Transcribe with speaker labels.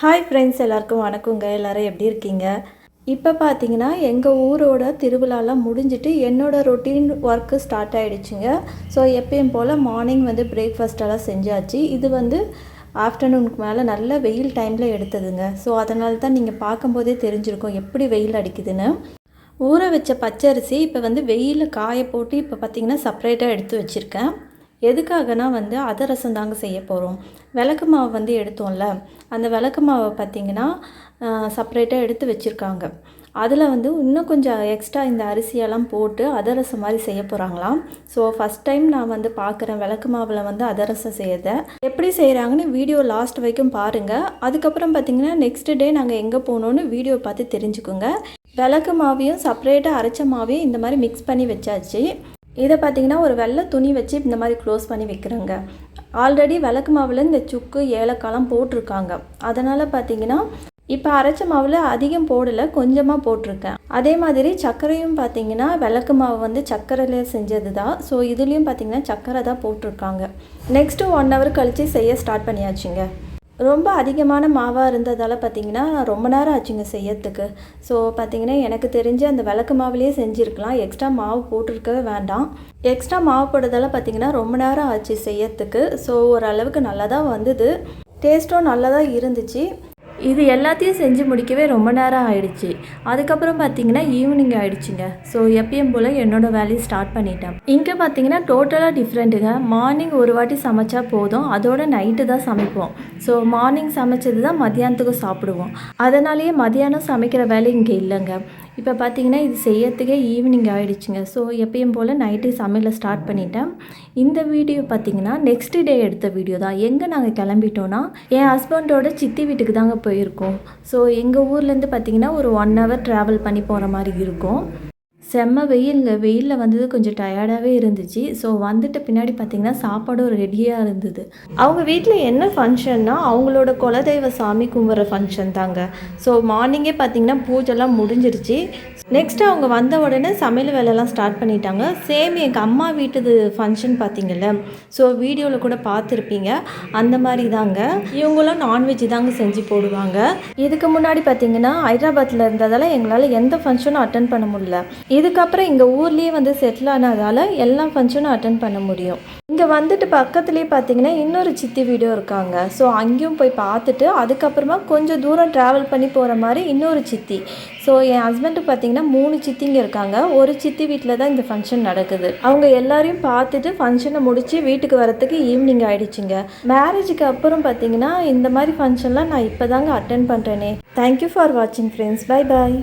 Speaker 1: Hi friends எல்லாருக்கும் வணக்கங்க. எல்லோரும் எப்படி இருக்கீங்க? இப்போ பார்த்தீங்கன்னா எங்கள் ஊரோட திருவிழாலாம் முடிஞ்சிட்டு என்னோடய ரொட்டீன் ஒர்க்கு ஸ்டார்ட் ஆகிடுச்சுங்க ஸோ எப்பயும் போல் மார்னிங் வந்து பிரேக்ஃபாஸ்டெல்லாம் செஞ்சாச்சு. இது வந்து ஆஃப்டர்நூனுக்கு மேலே நல்ல வெயில் டைமில் எடுத்ததுங்க. ஸோ அதனால தான் நீங்கள் பார்க்கும்போதே தெரிஞ்சிருக்கும் எப்படி வெயில் அடிக்குதுன்னு. ஊற வச்ச பச்சரிசி இப்போ வந்து வெயிலில் காய போட்டு இப்போ பார்த்தீங்கன்னா செப்பரேட்டாக எடுத்து வச்சுருக்கேன். எதுக்காகனா வந்து அதரசம் தாங்க செய்ய போகிறோம் விளக்கு மாவு வந்து எடுத்தோம்ல அந்த விளக்கு மாவை பார்த்தீங்கன்னா செப்பரேட்டாக எடுத்து வச்சுருக்காங்க. அதில் வந்து இன்னும் கொஞ்சம் எக்ஸ்ட்ரா இந்த அரிசியெல்லாம் போட்டு அதரசம் மாதிரி செய்ய போகிறாங்களாம் ஸோ ஃபஸ்ட் டைம் நான் வந்து பார்க்குறேன் விளக்கு மாவில் வந்து அதரசம் செய்யறத. எப்படி செய்கிறாங்கன்னு வீடியோ லாஸ்ட் வரைக்கும் பாருங்கள் அதுக்கப்புறம் பார்த்திங்கன்னா நெக்ஸ்ட் டே நாங்கள் எங்கே போகணுன்னு வீடியோ பார்த்து தெரிஞ்சுக்கோங்க. விளக்கு மாவையும் செப்பரேட்டாக அரைச்ச மாவையும் இந்த மாதிரி மிக்ஸ் பண்ணி வச்சாச்சு. இதை பார்த்தீங்கன்னா ஒரு வெள்ளை துணி வச்சு இந்த மாதிரி க்ளோஸ் பண்ணி வைக்கிறேங்க. ஆல்ரெடி விளக்கு மாவில் இந்த சுக்கு ஏலக்காயெலாம் போட்டிருக்காங்க. அதனால் பார்த்தீங்கன்னா இப்போ அரைச்ச மாவில் அதிகம் போடலை கொஞ்சமாக போட்டிருக்கேன். அதே மாதிரி சர்க்கரையும் பார்த்தீங்கன்னா விளக்கு மாவு வந்து சர்க்கரையில் செஞ்சது தான் ஸோ இதுலேயும் பார்த்தீங்கன்னா சர்க்கரை தான் போட்டிருக்காங்க. நெக்ஸ்ட்டு ஒன் ஹவர் கழித்து செய்ய ஸ்டார்ட் பண்ணியாச்சுங்க. ரொம்ப அதிகமான மாவாக இருந்ததால் பார்த்தீங்கன்னா ரொம்ப நேரம் ஆச்சுங்க செய்யறதுக்கு. ஸோ பார்த்தீங்கன்னா எனக்கு தெரிஞ்சு அந்த விளக்கு மாவுலேயே செஞ்சுருக்கலாம். எக்ஸ்ட்ரா மாவு போட்டிருக்கவே வேண்டாம். எக்ஸ்ட்ரா மாவு போடுறதால பார்த்தீங்கன்னா ரொம்ப நேரம் ஆச்சு செய்யறதுக்கு. ஸோ ஓரளவுக்கு நல்லா தான் வந்தது. டேஸ்ட்டும் நல்லா தான் இருந்துச்சு. இது எல்லாத்தையும் செஞ்சு முடிக்கவே ரொம்ப நேரம் ஆயிடுச்சு. அதுக்கப்புறம் பார்த்தீங்கன்னா ஈவினிங் ஆயிடுச்சுங்க. ஸோ எப்பயும் போல் என்னோடய வேலையை ஸ்டார்ட் பண்ணிட்டேன். இங்கே பார்த்தீங்கன்னா டோட்டலாக டிஃப்ரெண்ட்டுங்க மார்னிங் ஒரு வாட்டி சமைச்சா போதும். அதோட நைட்டு தான் சமைப்போம். ஸோ மார்னிங் சமைச்சது தான் மதியானத்துக்கு சாப்பிடுவோம். அதனாலேயே மதியானம் சமைக்கிற வேலை இங்கே இல்லைங்க. இப்போ பார்த்தீங்கன்னா இது செய்யறதுக்கே ஈவினிங் ஆகிடுச்சுங்க ஸோ எப்பயும் போல் நைட்டு சமையலை ஸ்டார்ட் பண்ணிட்டேன். இந்த வீடியோ பார்த்தீங்கன்னா நெக்ஸ்ட் டே எடுத்த வீடியோ தான். எங்கே நாங்கள் கிளம்பிட்டோன்னா என் ஹஸ்பண்டோட சித்தி வீட்டுக்கு தாங்க போயிருக்கோம். ஸோ எங்கள் ஊர்லேருந்து பார்த்தீங்கன்னா ஒரு ஒன் ஹவர் ட்ராவல் பண்ணி போகிற மாதிரி இருக்கும். செம்ம வெயிலுங்க. வெயிலில் வந்தது கொஞ்சம் டயர்டாகவே இருந்துச்சு. ஸோ வந்துட்டு பின்னாடி பார்த்தீங்கன்னா சாப்பாடும் ரெடியாக இருந்தது. அவங்க வீட்டில் என்ன ஃபங்க்ஷன்னா அவங்களோட குலதெய்வ சாமி கும்பிட்ற ஃபங்க்ஷன் தாங்க. ஸோ மார்னிங்கே பார்த்தீங்கன்னா பூஜைலாம் முடிஞ்சிருச்சு. நெக்ஸ்ட் அவங்க வந்த உடனே சமையல் வேலைலாம் ஸ்டார்ட் பண்ணிட்டாங்க. சேம் எங்கள் அம்மா வீட்டுது ஃபங்க்ஷன் பார்த்தீங்கல்ல ஸோ வீடியோவில் கூட பார்த்துருப்பீங்க அந்த மாதிரி தாங்க இவங்களும் நான்வெஜ் தாங்க செஞ்சு போடுவாங்க. இதுக்கு முன்னாடி பார்த்தீங்கன்னா ஹைதராபாத்தில் இருந்ததால் எங்களால் எந்த ஃபங்க்ஷனும் அட்டன் பண்ண முடியல. இதுக்கப்புறம் இங்கே ஊர்லேயே வந்து செட்டில் ஆனதால் எல்லா ஃபங்க்ஷனும் அட்டன் பண்ண முடியும். இங்கே வந்துட்டு பக்கத்துலேயே பார்த்தீங்கன்னா இன்னொரு சித்தி வீடும் இருக்காங்க. ஸோ அங்கேயும் போய் பார்த்துட்டு அதுக்கப்புறமா கொஞ்சம் தூரம் ட்ராவல் பண்ணி போகிற மாதிரி இன்னொரு சித்தி. ஸோ என் ஹஸ்பண்டுக்கு பார்த்தீங்கன்னா மூணு சித்திங்க இருக்காங்க. ஒரு சித்தி வீட்டில் தான் இந்த ஃபங்க்ஷன் நடக்குது. அவங்க எல்லாரையும் பார்த்துட்டு ஃபங்க்ஷனை முடித்து வீட்டுக்கு வரத்துக்கு ஈவினிங் ஆகிடுச்சிங்க மேரேஜுக்கு அப்புறம் பார்த்தீங்கன்னா இந்த மாதிரி ஃபங்க்ஷன்லாம் நான் இப்போ தாங்க அட்டன் பண்ணுறேனே தேங்க்யூ ஃபார் வாட்சிங் ஃப்ரெண்ட்ஸ் பை பாய்